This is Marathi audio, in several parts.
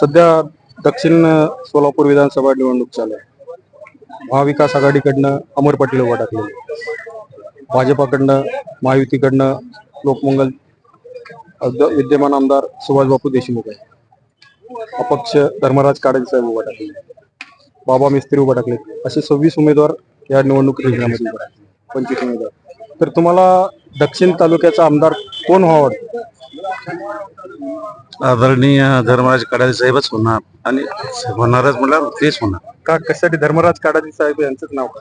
सध्या दक्षिण सोलापूर विधानसभा निवडणूक चालू आहे. महाविकास आघाडीकडनं अमर पाटील उभा टाकले भाजपाकडनं महायुतीकडनं लोकमंगल विद्यमान आमदार सुभाषबापू देशमुख आहे अपक्ष धर्मराज काडे साहेब उभा टाकले बाबा मिस्त्री उभा टाकले असे सव्वीस उमेदवार या निवडणूक रिंगणामध्ये उभा टाकले पंचवीस उमेदवार. तर तुम्हाला दक्षिण तालुक्याचा आमदार कोण व्हावा वाटतं? आदरणीय धर्मराज कडाले साहेबच होणार आणि होणारच म्हटल्यावर तेच होणार. का कशासाठी? धर्मराज काडाजी साहेब यांचंच नाव का?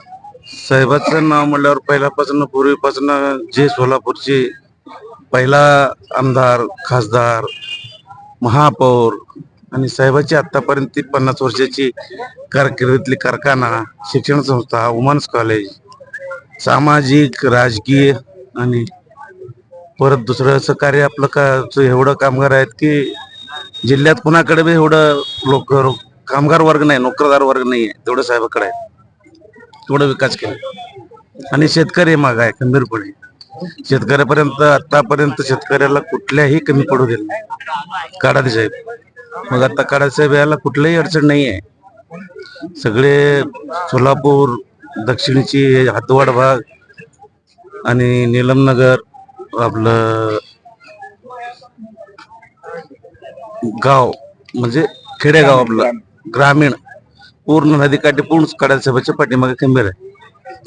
साहेबाचं नाव म्हटल्यावर पहिल्यापासून पूर्वीपासून जे सोलापूरचे पहिला आमदार खासदार महापौर आणि साहेबाची आतापर्यंत ती पन्नास वर्षाची कारकिर्दीतली कारखाना शिक्षण संस्था वुमन्स कॉलेज सामाजिक राजकीय आणि परत दुसरं असं कार्य आपलं का एवढं कामगार आहेत की जिल्ह्यात कुणाकडे बी एवढं लोक कामगार वर्ग नाही नोकरदार वर्ग नाही आहे तेवढं साहेबाकडे आहे तेवढं विकास केला. आणि शेतकरी माग आहे खंबीरपणे. शेतकऱ्यापर्यंत आतापर्यंत शेतकऱ्याला कुठल्याही कमी पडू दिलं नाही. काडादी साहेब. मग आता काडादी साहेब याला कुठल्याही अडचण नाही आहे सगळे सोलापूर दक्षिणची हातवाड भाग आणि निलमनगर आपलं गाव म्हणजे खेडेगाव आपलं ग्रामीण पूर्ण नदीकाठी पूर्ण कडाल साहेबाच्या पाठीमागे खंबीर आहे.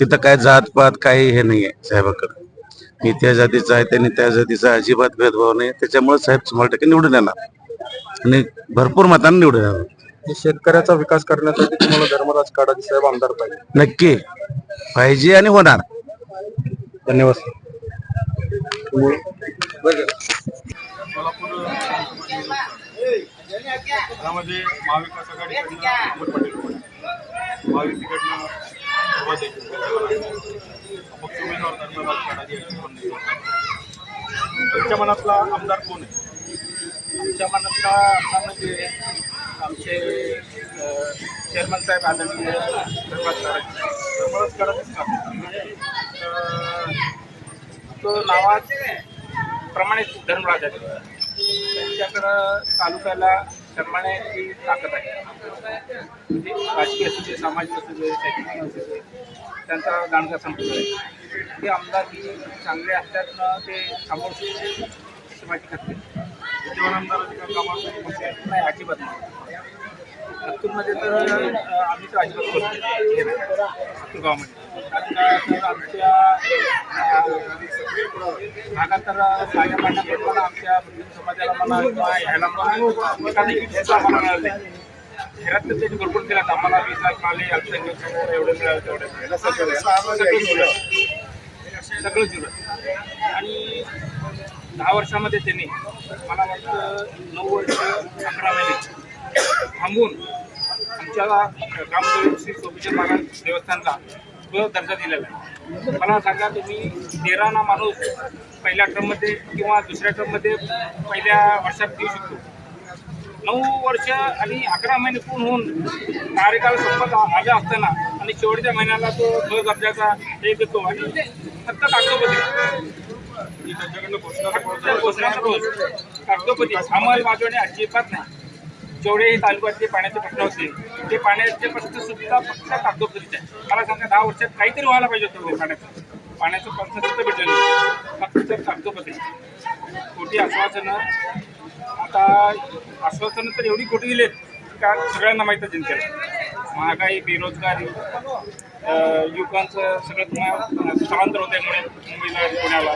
तिथं काय जात पात काही हे नाही आहे साहेबाकडे. मी त्या जातीचा आहे त्यांनी त्या जातीचा अजिबात भेदभाव नाही. त्याच्यामुळे साहेब शंभर टक्के निवडून येणार आणि भरपूर मतांनी निवडून येणार शेतकऱ्याचा विकास करण्यासाठी तुम्हाला धर्मराज काडाजी साहेब आमदार पाहिजे. नक्की. पाहिजे आणि होणार. धन्यवाद सोलापूर त्यामध्ये महाविकास आघाडीकडनं अमर पाटील. उभे सुभाष देशमुख अपक्ष उमेदवार धर्मराज तुमच्या मनातला आमदार कोण आहे? आमच्या मनातला आमदार म्हणजे आमचे चेअरमन साहेब आदरणीय धर्मराज काराजी. धर्मराज काडाजीच का? नावात प्रमाणित धर्मराज आहे त्यांच्याकडं तालुक्याला सन्मानाची ताकद आहे. म्हणजे राजकीय असू दे सामाजिक असू दे शैक्षणिक असू दे त्यांचा दांडगा संपलेला आहे ते आमदार ही चांगले असल्यातनं ते समोर समाज करते विद्यमान आमदार नाही अजिबात नाही. लातूरमध्ये तर आम्ही तर अजिबात करतो लातूर गावामध्ये. कारण का तर आमच्या भागात तर पण आमच्या मुस्लिम समाजाला म्हणा किंवा ह्याला पण एखादी किटचं आम्हाला घरात तर त्यांनी भरपूर दिला आम्हाला वीस लाख मिळाले अल्पसंख्याक एवढे मिळाले तेवढे मिळाले सगळं सगळं आणि दहा वर्षामध्ये त्यांनी मला वाटतं नऊ वर्ष अकरा महिने थांबून आमच्या ग्रामदेव श्री सोमेश्वर महाराज देवस्थानला तो दर्जा दिलेला आहे. मला सांगा तुम्ही तेराना माणूस पहिल्या टर्ममध्ये किंवा दुसऱ्या टर्ममध्ये पहिल्या वर्षात देऊ शकतो. नऊ वर्ष आणि अकरा महिने पूर्ण होऊन कार्यकाल संपत आला असताना आणि शेवटच्या महिन्याला तो ब दर्जाचा हे देतो आणि ते फक्त कागदोपत्री. त्यांच्याकडनं घोषणा रोज कागदोपत्री. अंमल अजिबात नाही. जेवढेही तालुक्यातले पाण्याचे प्रश्न होते ते पाण्याचे प्रश्न सुद्धा फक्त कागदोपत्रीचे आहे मला सांगा दहा वर्षात काहीतरी व्हायला पाहिजे होतं पाण्याचं. पाण्याचं प्रश्न सुद्धा भेटलं फक्त कागदोपत्री खोटी आश्वासनं आता आश्वासनं तर एवढी खोटी दिलेत का सगळ्यांना माहीत आहे जनतेला महागाई बेरोजगारी युवकांचं सगळं पुन्हा स्थलांतर होत आहे मुंबईला पुण्याला.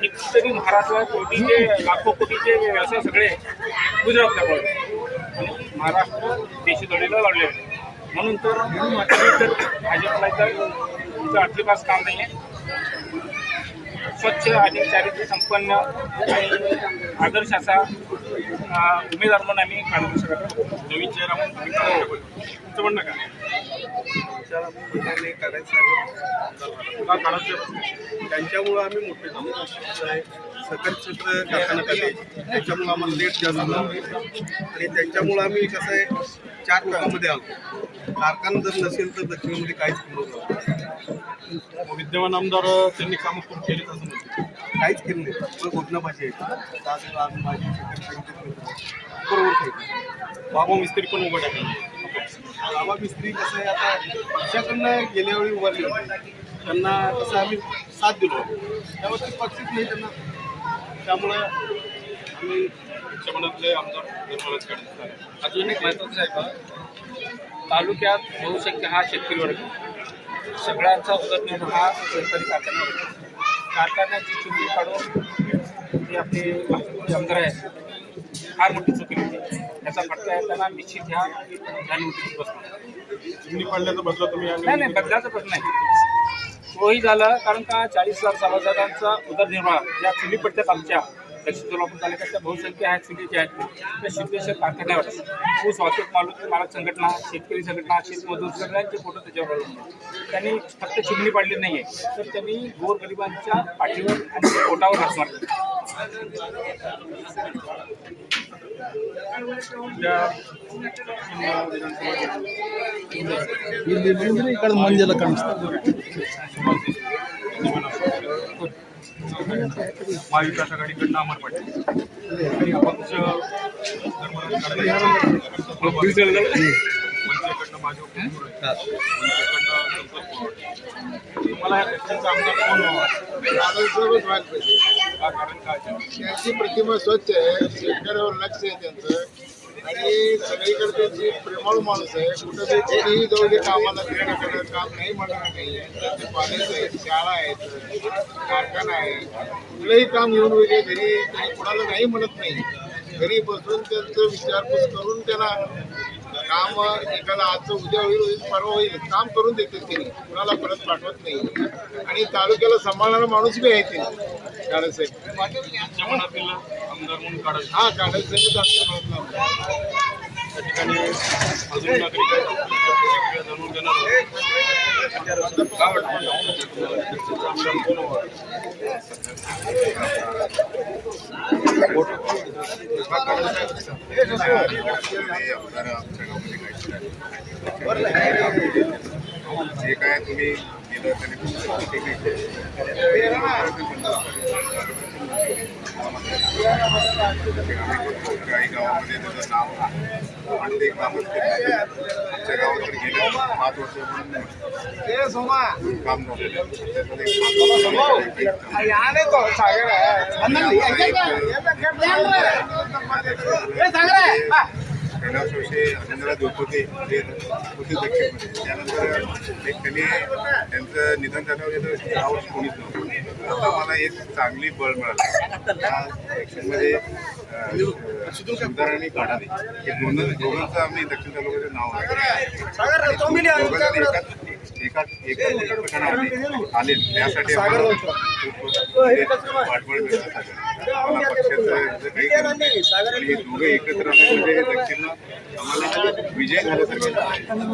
कितीतरी महाराष्ट्रात कोटीचे लाखो कोटीचे व्यवसाय सगळे गुजरातला पडले महाराष्ट्र देशदोडीला लावले होते. म्हणून तर आम्ही तर भाजपला तर तुमचं अजिबात काम नाही आहे. स्वच्छ आणि चारित्र्य संपन्न आणि आदर्श असा उमेदवार म्हणून आम्ही काढू शकत नवीन चेहरा म्हणून तुम्ही पाहिजे. तुमचं म्हणणं का त्यांच्यामुळं आम्ही मोठे झालो. क्षेत्र कारखान्यात आले त्याच्यामुळं आम्हाला लेट जास्त झाला. आणि त्यांच्यामुळं आम्ही कसं आहे चार लोकांमध्ये आलो. कारखाना जर नसेल तर दक्षिणेमध्ये काहीच विद्यमान आमदार त्यांनी कामं खूप केलीत असं म्हणतात. काहीच केलं नाही. फक्त घोषणाबाजी आहे. आम्ही माझी बरोबर बाबा मिस्त्री पण उभं टाकलं बाबा मिस्त्री कसं आहे आता पक्षाकडनं गेल्या वेळी उभारले होते. त्यांना कसं आम्ही साथ दिलो. त्यामुळे ते पक्षच नाही त्यांना. त्यामुळं आम्ही मनातले आमदार निर्मलाच अजून एक महत्वाचं आहे का? तालुक्यात बहुसंख्य हा शेतकरी वर्ग. सगळ्यांचा उदरनिर्वाह हा आहे. कारखान्याची चुकी काढून जे आपले आमदार आहेत फार मोठी चुकी होती त्याचा फटका येताना निश्चित ह्या जाणीवतीत बसणार चिमणी पाडल्याचा बदला तुम्ही नाही नाही बदलाचा प्रश्न नाही. तोही झाला कारण का चाळीस हजार सभासदांचा उदरनिर्वाह ज्या चुली पडतात आमच्या दक्षिण सोलापूर तालुक्यातल्या बहुसंख्य आहेत चुली जे आहेत. त्या सिद्धेश्वर कारखान्यावर ऊस वाहतूक मालक मालक संघटना शेतकरी संघटना शेतमजूर सगळ्यांचे फोटो त्याच्यावर त्यांनी फक्त चिमणी पाडली नाही आहे तर त्यांनी गोरगरिबांच्या पाठीवर आणि पोटावर असणार मारले. त्या चिमणा महाविकास आघाडीकडनं अमर पाटील आणि अपक्ष धर्मराज माझे उपमुख्य आहेत. मनसेकडनं आमदार कोण व्हावा कारण काय त्यांची प्रतिमा स्वच्छ आहे शेतकऱ्यावर लक्ष आहे त्यांचं आणि सगळीकडे जी प्रेमळ माणूस आहे कुठं ते कुठेही जाऊ दे कामाला तिकडे काम नाही म्हणणार नाही त्यांचे कॉलेज आहेत शाळा आहेत कारखाना आहे कुठलंही काम येऊन वगैरे घरी कुणाला नाही म्हणत नाही. घरी बसून त्यांचं विचारपूस करून त्यांना काम एखादा आजचं उद्या होईल होईल परवा होईल काम करून देते त्यांनी. कुणाला परत पाठवत नाही. आणि तालुक्याला सांभाळणारा माणूस बी आहे ते. काळासाहेब आमदार म्हणून काढायचे. हा काढायचं असतं त्या ठिकाणी अजून जाणून जे काय तुम्ही केलं त्याने खूप ठीक आहे काही गावामध्ये त्याचं नाव आणि ते कामच केलं आमच्या गावात तर गेले पाच वर्ष काम नव्हतं त्याच्यामध्ये कैलास विषयी आनंदराज होते ते होते दक्षिणमध्ये त्यानंतर एक त्यांनी त्यांचं निधन झाल्यावर याचं गावात कोणीच नव्हतं. आता मला एक चांगली बळ मिळाली. या दक्षिणमध्ये सुंदर आणि हे दोन दोघांचं आम्ही दक्षिण तालुक्याचं नाव आहे. एकाच एकमेकांना आले त्यासाठी पाठबळ मिळतं हे दोघं एकत्र आले म्हणजे दक्षिणला आम्हाला विजय झाल्यासारखे झालं.